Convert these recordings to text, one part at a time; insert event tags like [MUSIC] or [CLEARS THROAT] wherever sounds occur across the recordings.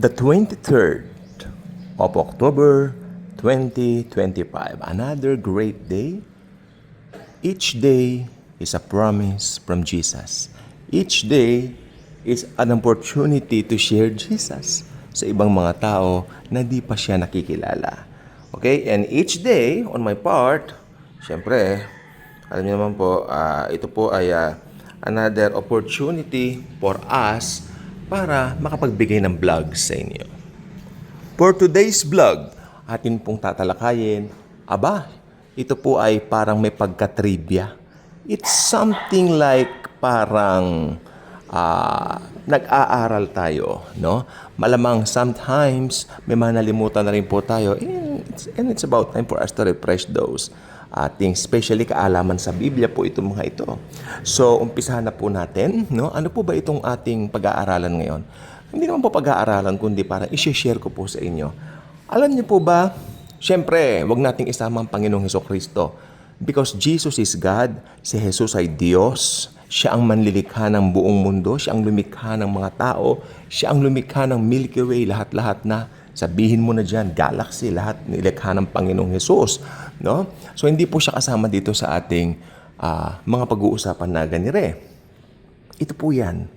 The 23rd of October 2025, another great day. Each day is a promise from Jesus. Each day is an opportunity to share Jesus sa ibang mga tao na di pa siya nakikilala. Okay? And each day, on my part, syempre, alam niyo naman po, ah, ito po ay ah, another opportunity for us para makapagbigay ng vlog sa inyo. For today's vlog, atin pong tatalakayin, aba, ito po ay parang may pagka-trivia. It's something like parang ah, nag-aaral tayo, no? Malamang sometimes may mga nalimutan na rin po tayo and it's, and it's about time for us to refresh those ating especially kaalaman sa Biblia po itong mga ito. So, umpisahan na po natin, no? Ano po ba itong ating pag-aaralan ngayon? Hindi naman po pag-aaralan, kundi para i-share ko po sa inyo. Alam niyo po ba, syempre, wag nating isama ang Panginoong Heso Kristo. Because Jesus is God, si Jesus ay Diyos, siya ang manlilikha ng buong mundo, siya ang lumikha ng mga tao, siya ang lumikha ng Milky Way, lahat-lahat na Sabihin mo na dyan, galaxy, lahat nilikha ng Panginoong Hesus. No? So, hindi po siya kasama dito sa ating ah, mga pag-uusapan na ganire. Ito po yan.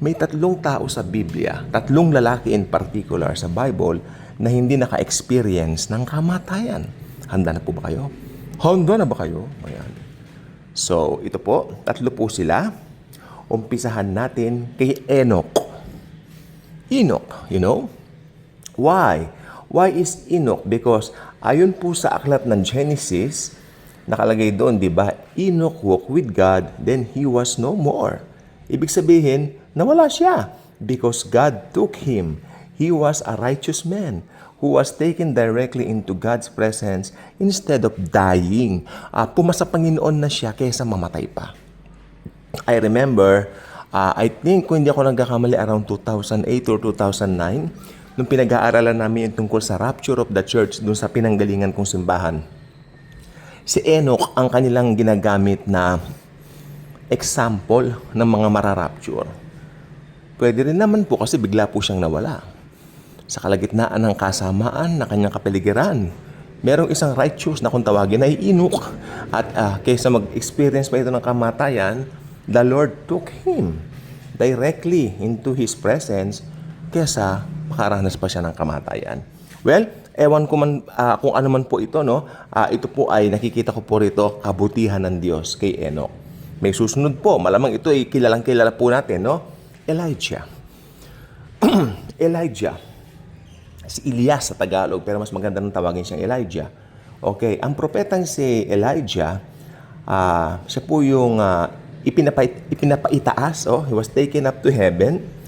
May tatlong tao sa Biblia, tatlong lalaki in particular sa Bible na hindi naka-experience ng kamatayan. Handa na po ba kayo? Handa na ba kayo? Ayan. So, ito po, tatlo po sila. Umpisahan natin kay Enoch. Enoch, you know? Why? Why is Enoch? Because ayon po sa aklat ng Genesis, nakalagay doon, di ba? Enoch walked with God, then he was no more. Ibig sabihin, nawala siya because God took him. He was a righteous man who was taken directly into God's presence instead of dying. Ah, pumasa Panginoon na siya kaysa mamatay pa. I remember, uh, I think kung hindi ako nagkakamali around 2008 or 2009, nung pinag-aaralan namin yung tungkol sa rapture of the church dun sa pinanggalingan kong simbahan. Si Enoch ang kanilang ginagamit na example ng mga mararapture. Pwede rin naman po kasi bigla po siyang nawala. Sa kalagitnaan ng kasamaan na kanyang kapaligiran, merong isang righteous na kung tawagin ay Enoch. At ah, kaysa mag-experience pa ito ng kamatayan, the Lord took him directly into His presence kaysa makaranas pa siya ng kamatayan. Well, ewan ko man ah, kung ano man po ito, no? Ah, ito po ay nakikita ko po rito kabutihan ng Diyos kay Enoch. May susunod po, malamang ito ay kilalang kilala po natin, no? Elijah. [CLEARS THROAT] Elijah. Si Elias sa Tagalog, pero mas maganda nang tawagin siyang Elijah. Okay, ang propetang si Elijah, ah, siya po yung ah, ipinapait, ipinapaitaas, oh, he was taken up to heaven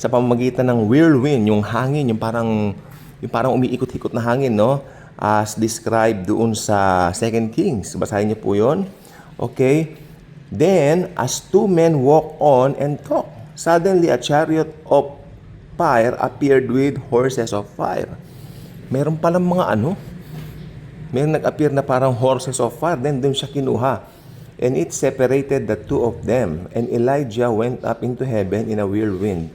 sa pamamagitan ng whirlwind, yung hangin, yung parang yung parang umiikot-ikot na hangin, no? As described doon sa 2 Kings. Basahin niyo po 'yon. Okay? Then, as two men walk on and talk, suddenly a chariot of fire appeared with horses of fire. Meron palang mga ano, Meron nag-appear na parang horses of fire, then doon siya kinuha. And it separated the two of them. And Elijah went up into heaven in a whirlwind.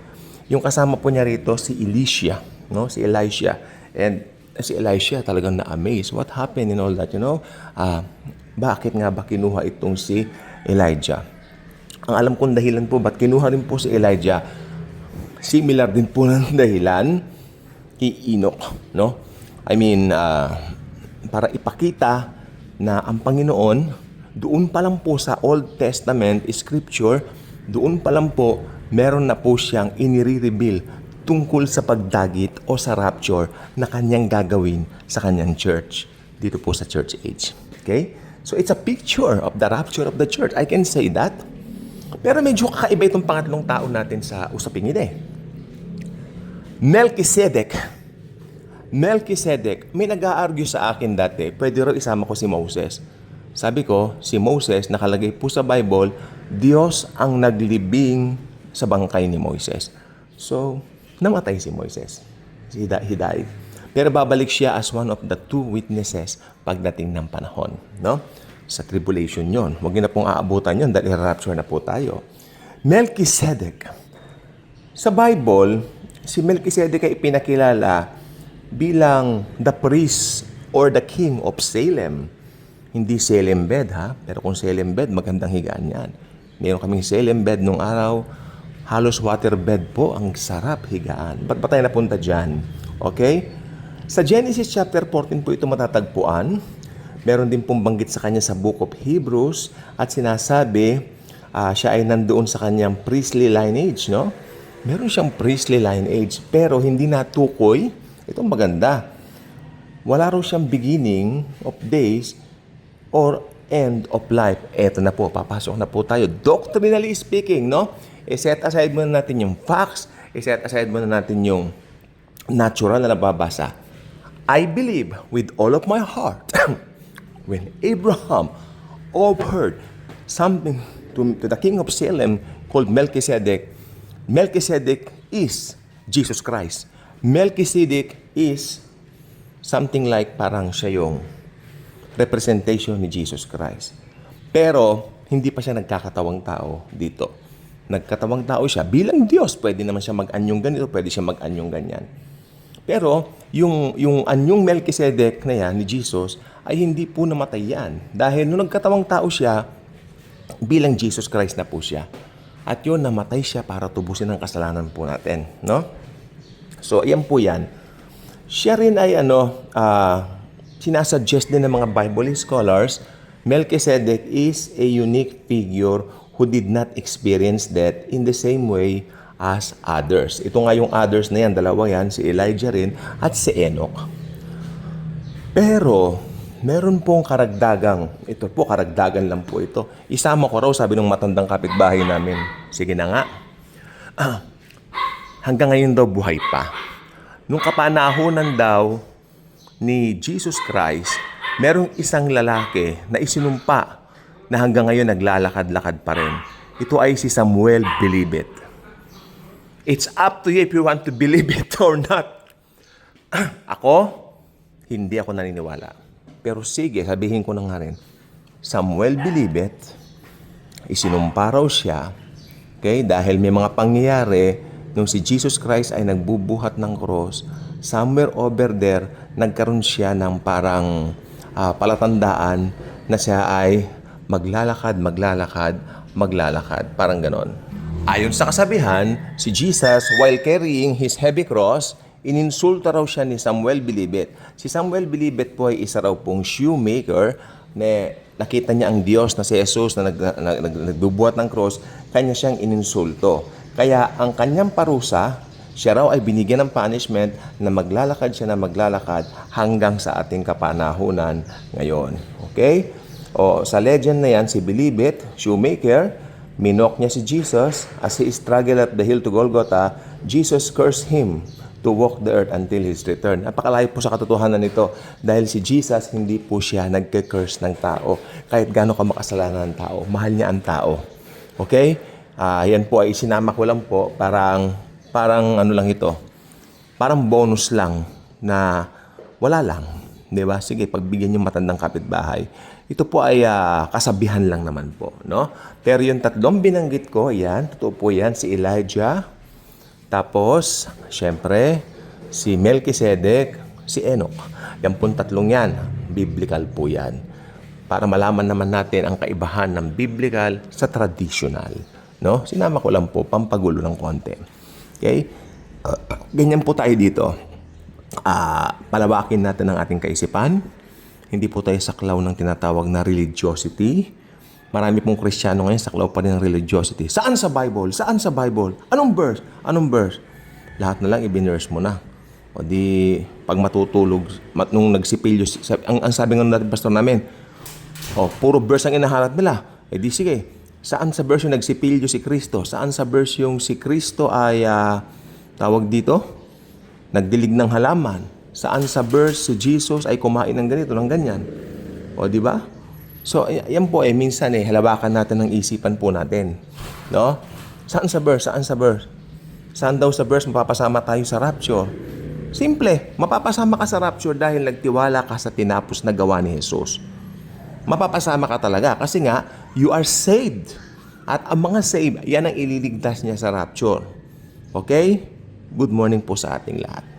Yung kasama po niya rito, si Elisha, no? si Elisha. And si Elisha talagang na-amaze. What happened and all that, you know? Ah, bakit nga ba kinuha itong si Elijah? Ang alam kong dahilan po, ba't kinuha rin po si Elijah? Similar din po [LAUGHS] ng dahilan kay Enoch, no? I mean, ah, para ipakita na ang Panginoon, doon pa lang po sa Old Testament scripture, doon pa lang po, meron na po siyang inire-reveal tungkol sa pagdagit o sa rapture na kanyang gagawin sa kanyang church dito po sa church age. Okay? So it's a picture of the rapture of the church. I can say that. Pero medyo kakaiba itong pangatlong tao natin sa usaping ito eh. Melchizedek. Melchizedek, may nag-a-argue sa akin dati, pwede raw isama ko si Moses. Sabi ko, si Moses, nakalagay po sa Bible, Diyos ang naglibing sa bangkay ni Moises. So, namatay si Moises. He, he died. Pero babalik siya as one of the two witnesses pagdating ng panahon. No? Sa tribulation yon. Huwag niyo na pong aabutan yon dahil rapture na po tayo. Melchizedek. Sa Bible, si Melchizedek ay pinakilala bilang the priest or the king of Salem. Hindi Salem bed ha, pero kung Salem bed, magandang higaan yan. Meron kaming Salem bed nung araw, halos water bed po, ang sarap higaan. Ba't ba tayo napunta dyan? Okay? Sa Genesis chapter 14 po ito matatagpuan. Meron din pong banggit sa kanya sa Book of Hebrews at sinasabi ah, siya ay nandoon sa kanyang priestly lineage, no? Meron siyang priestly lineage pero hindi natukoy. Ito maganda. Wala raw siyang beginning of days or end of life. Eto na po, papasok na po tayo. Doctrinally speaking, no? I-set aside muna natin yung facts, i-set aside muna natin yung natural na nababasa. I believe with all of my heart [COUGHS] when Abraham overheard something to, to the king of Salem called Melchizedek, Melchizedek is Jesus Christ. Melchizedek is something like parang siya yung representation ni Jesus Christ. Pero, hindi pa siya nagkakatawang tao dito. Nagkatawang tao siya bilang Diyos. Pwede naman siya mag-anyong ganito, pwede siya mag-anyong ganyan. Pero, yung, yung anyong Melchizedek na yan, ni Jesus, ay hindi po namatay yan. Dahil nung nagkatawang tao siya, bilang Jesus Christ na po siya. At yun, namatay siya para tubusin ang kasalanan po natin. No? So, ayan po yan. Siya rin ay ano, ah, sinasuggest din ng mga Bible scholars, Melchizedek is a unique figure who did not experience death in the same way as others. Ito nga yung others na yan, dalawa yan, si Elijah rin at si Enoch. Pero, meron pong karagdagang, ito po, karagdagan lang po ito. Isama ko raw, sabi ng matandang kapitbahay namin. Sige na nga. Ah, hanggang ngayon daw buhay pa. Nung kapanahonan daw ni Jesus Christ, merong isang lalaki na isinumpa na hanggang ngayon naglalakad-lakad pa rin. Ito ay si Samuel Bilibet. It's up to you if you want to believe it or not. [CLEARS THROAT] ako, hindi ako naniniwala. Pero sige, sabihin ko na nga rin. Samuel Bilibet, isinumpa raw siya, okay, dahil may mga pangyayari nung si Jesus Christ ay nagbubuhat ng cross, somewhere over there, nagkaroon siya ng parang ah, palatandaan na siya ay maglalakad, maglalakad, maglalakad. Parang ganon. Ayon sa kasabihan, si Jesus, while carrying his heavy cross, ininsulta raw siya ni Samuel Bilibet. Si Samuel Bilibet po ay isa raw pong shoemaker na nakita niya ang Diyos na si Jesus na nag, nag, nag, nagbubuhat ng cross, kanya siyang ininsulto. Kaya ang kanyang parusa, siya raw ay binigyan ng punishment na maglalakad siya na maglalakad hanggang sa ating kapanahunan ngayon. Okay? O sa legend na yan, si Bilibet, shoemaker, minok niya si Jesus as he struggled at the hill to Golgotha, Jesus cursed him to walk the earth until His return. Napakalayo po sa katotohanan nito dahil si Jesus hindi po siya nagke-curse ng tao. Kahit gaano ka makasalanan ng tao, mahal niya ang tao. Okay? Ah, yan po ay sinama ko lang po parang parang ano lang ito. Parang bonus lang na wala lang. 'Di ba? Sige, pagbigyan yung matandang kapitbahay. Ito po ay ah, kasabihan lang naman po, no? Pero yung tatlong binanggit ko, yan, totoo po yan, si Elijah, tapos, syempre, si Melchizedek, si Enoch. Yan pong tatlong yan. Biblical po yan. Para malaman naman natin ang kaibahan ng biblical sa traditional. No? Sinama ko lang po, pampagulo ng konti. Okay? Uh, ganyan po tayo dito. Ah, palawakin natin ang ating kaisipan. Hindi po tayo saklaw ng tinatawag na religiosity. Marami pong Kristiyano ngayon saklaw pa rin ng religiosity. Saan sa Bible? Saan sa Bible? Anong verse? Anong verse? Lahat na lang ibinurse mo na. O di, pag matutulog, mat, nung nagsipilyo, sabi, ang, ang sabi nga natin, pastor namin, o, puro verse ang inahanap nila. Eh di sige, saan sa verse yung nagsipilyo si Kristo? Saan sa verse yung si Kristo ay, ah, tawag dito? Nagdilig ng halaman. Saan sa verse si Jesus ay kumain ng ganito, ng ganyan? O, di ba? So, yan po eh, minsan eh, halawakan natin ng isipan po natin. No? Saan sa verse? Saan sa verse? Saan daw sa verse mapapasama tayo sa rapture? Simple, mapapasama ka sa rapture dahil nagtiwala ka sa tinapos na gawa ni Jesus. Mapapasama ka talaga kasi nga, you are saved. At ang mga saved, yan ang ililigtas niya sa rapture. Okay? Good morning po sa ating lahat.